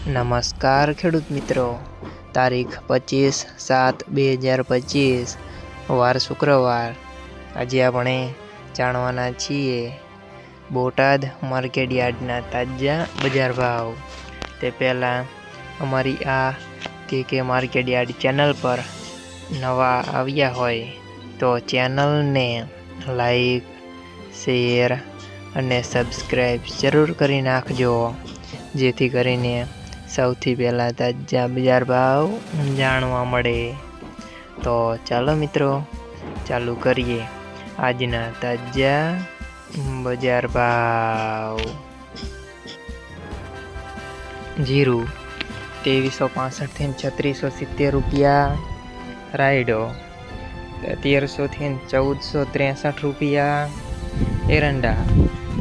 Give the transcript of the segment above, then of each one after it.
નમસ્કાર ખેડૂત મિત્રો. તારીખ પચીસ સાત બે હજાર પચીસ, વાર શુક્રવાર. આજે આપણે જાણવાના છીએ બોટાદ માર્કેટ યાર્ડના તાજા બજાર ભાવ. તે પહેલાં અમારી આ કે કે માર્કેટ યાર્ડ ચેનલ પર નવા આવ્યા હોય તો ચેનલને લાઈક, શેર અને સબસ્ક્રાઈબ જરૂર કરી નાખજો. જેથી કરીને સૌથી પહેલાં તાજા બજાર ભાવ જાણવા મળે. તો ચાલો મિત્રો, ચાલુ કરીએ. આજના તાજા બજાર ભાવ. જીરું, ત્રેવીસો પાસઠથી છત્રીસો સિત્તેર રૂપિયા. રાયડો તેરસોથી ચૌદસો ત્રેસઠ રૂપિયા. એરંડા,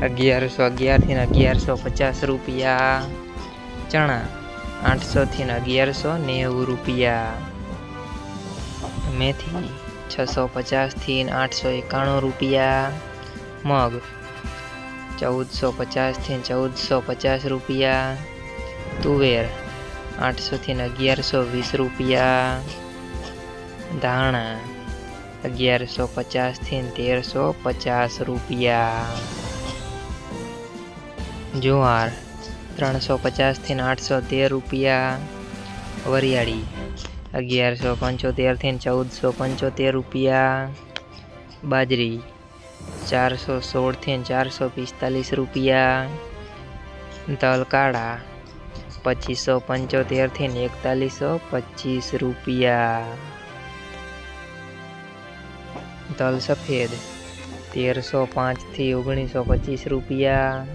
અગિયારસો અગિયારથી અગિયારસો પચાસ રૂપિયા. ચણા આઠસોથી અગિયારસો નેવું રૂપિયા. મેથી છસો પચાસથી આઠસો એકાણું રૂપિયા. મગ ચૌદસો પચાસથી ચૌદસો પચાસ રૂપિયા. તુવેર આઠસોથી અગિયારસો વીસ રૂપિયા. ધાણા અગિયારસો પચાસથી તેરસો પચાસ રૂપિયા. જુવાર ત્રણસો પચાસથી આઠસો તેર રૂપિયા વરિયાળી. અગિયારસો પંચોતેરથી ચૌદસો પંચોતેર રૂપિયા બાજરી. ચારસો સોળથી ચારસો પિસ્તાલીસ રૂપિયા તલ કાળા પચીસો પંચોતેરથી એકતાલીસો પચીસ રૂપિયા. તલ સફેદ. તેરસો પાંચથી ઓગણીસો પચીસ રૂપિયા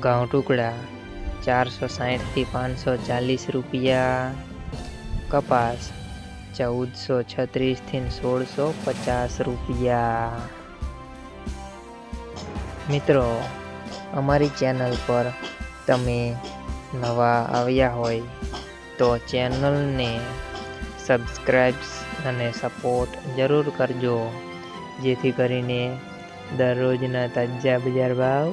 ઘઉં ટુકડા, ચારસો સાઠથી પાંચસો ચાલીસ રૂપિયા. કપાસ, ચૌદસો છત્રીસથી સોળસો પચાસ રૂપિયા. મિત્રો, અમારી ચેનલ પર તમે નવા આવ્યા હોય તો ચેનલને સબસ્ક્રાઈબ્સ અને સપોર્ટ જરૂર કરજો. જેથી કરીને દરરોજના તાજા બજાર ભાવ